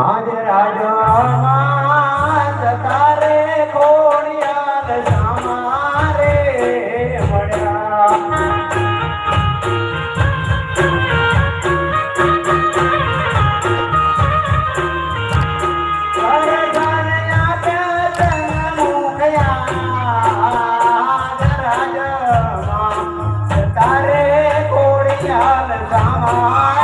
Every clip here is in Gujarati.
આજ રાજા જતા રે ખોડિયા જામા રે મળ્યા Come on.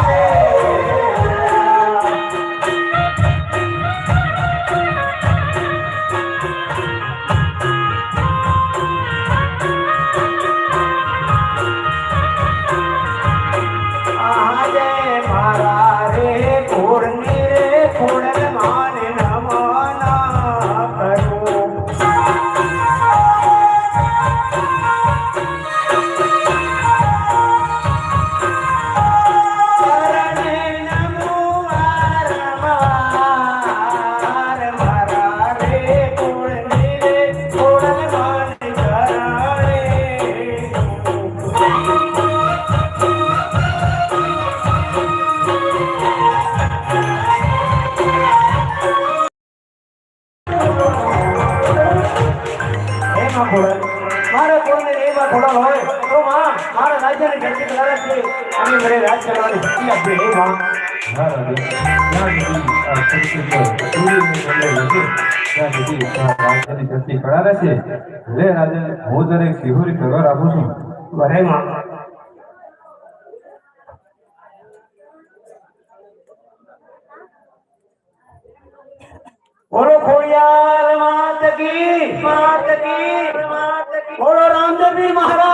મારે કોને એવા થોડા હોય ઓ માં મારા રાજે ને જેતી તારા થી આમે મેરે રાજ્યમાં હકી અભે હે માં મારા રાજે યાદી આ સહે સુરીન માં કલે નજર ક્યા હી દીત રાજા ની જતી કઢાવા છે લે રાજે બોજરે સિહൂരി પર આવું છું ઘરે માં બોલો ખોરિયા માં તગી की बोलो रामदेव महाराज